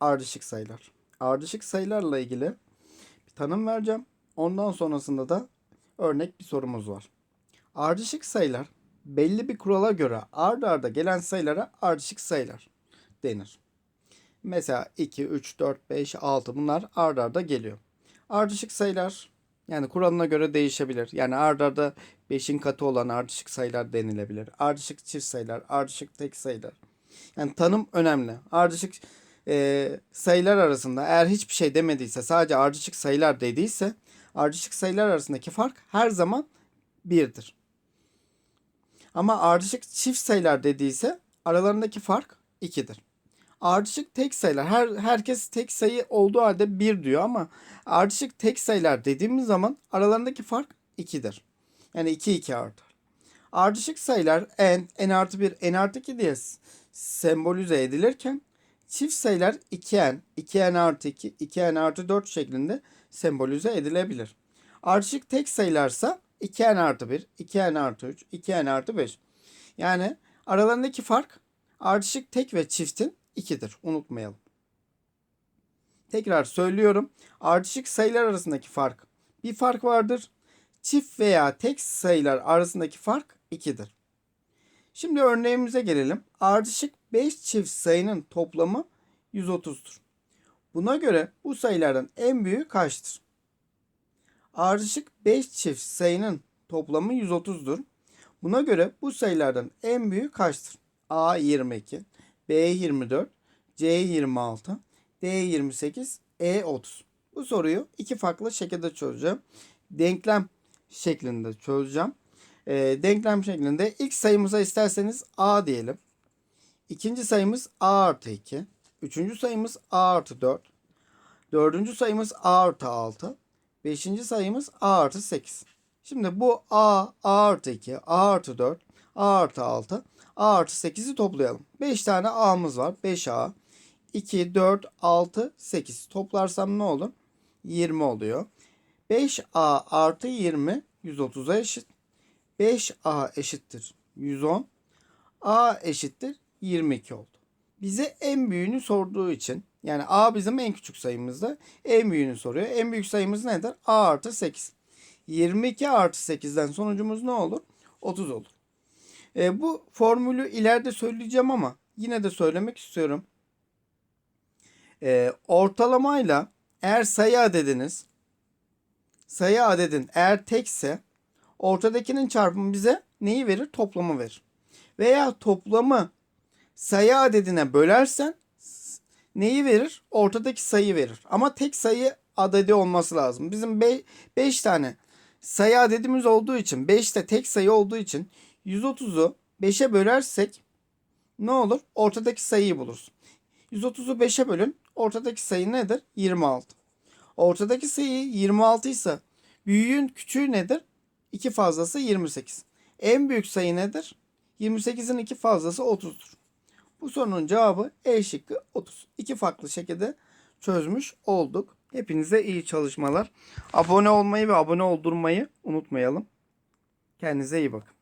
ardışık sayılar. Ardışık sayılarla ilgili bir tanım vereceğim. Ondan sonrasında da örnek bir sorumuz var. Ardışık sayılar belli bir kurala göre ard arda gelen sayılara ardışık sayılar denir. Mesela 2, 3, 4, 5, 6 bunlar ard arda geliyor. Ardışık sayılar yani kuralına göre değişebilir. Yani ard arda 5'in katı olan ardışık sayılar denilebilir. Ardışık çift sayılar, ardışık tek sayılar. Yani tanım önemli. Ardışık e, sayılar arasında eğer hiçbir şey demediyse sadece ardışık sayılar dediyse ardışık sayılar arasındaki fark her zaman birdir. Ama ardışık çift sayılar dediyse aralarındaki fark 2'dir. Ardışık tek sayılar her herkes tek sayı olduğu halde 1 diyor ama ardışık tek sayılar dediğimiz zaman aralarındaki fark 2'dir. Yani 2 2 artar. Ardışık sayılar n, n artı 1, n artı 2 diye sembolize edilirken çift sayılar 2n, 2n artı 2, 2n artı 4 şeklinde sembolize edilebilir. Ardışık tek sayılarsa 2n artı 1, 2n artı 3, 2n artı 5. Yani aralarındaki fark ardışık tek ve çiftin 2'dir. Unutmayalım. Tekrar söylüyorum. Ardışık sayılar arasındaki fark bir fark vardır. Çift veya tek sayılar arasındaki fark 2'dir. Şimdi örneğimize gelelim. Ardışık 5 çift sayının toplamı 130'dur. Buna göre bu sayılardan en büyüğü kaçtır? Ardışık 5 çift sayının toplamı 130'dur. Buna göre bu sayılardan en büyüğü kaçtır? A 22, B 24, C 26, D 28, E 30. Bu soruyu iki farklı şekilde çözeceğim. Denklem şeklinde çözeceğim. Ee, denklem şeklinde ilk sayımıza isterseniz A diyelim. İkinci sayımız A artı 2. Üçüncü sayımız A artı 4. Dördüncü sayımız A artı 6. Beşinci sayımız A artı 8. Şimdi bu A, A artı 2, A artı 4, A artı 6, A artı 8'i toplayalım. 5 tane A'mız var. 5A. 2, 4, 6, 8. Toplarsam ne olur? 20 oluyor. 5A artı 20 130'a eşit. 5A eşittir 110. A eşittir 22 oldu. Bize en büyüğünü sorduğu için yani A bizim en küçük sayımızda en büyüğünü soruyor. En büyük sayımız nedir? A artı 8. 22 artı 8'den sonucumuz ne olur? 30 olur. E, bu formülü ileride söyleyeceğim ama yine de söylemek istiyorum. E, ortalamayla eğer sayı adediniz sayı adedin eğer tekse ortadakinin çarpımı bize neyi verir? Toplamı verir. Veya toplamı sayı adedine bölersen neyi verir? Ortadaki sayı verir. Ama tek sayı adedi olması lazım. Bizim 5 tane sayı adedimiz olduğu için 5 de tek sayı olduğu için 130'u 5'e bölersek ne olur? Ortadaki sayıyı buluruz. 130'u 5'e bölün. Ortadaki sayı nedir? 26. Ortadaki sayı 26 ise büyüğün küçüğü nedir? 2 fazlası 28. En büyük sayı nedir? 28'in 2 fazlası 30'dur. Bu sorunun cevabı E şıkkı 30. İki farklı şekilde çözmüş olduk. Hepinize iyi çalışmalar. Abone olmayı ve abone oldurmayı unutmayalım. Kendinize iyi bakın.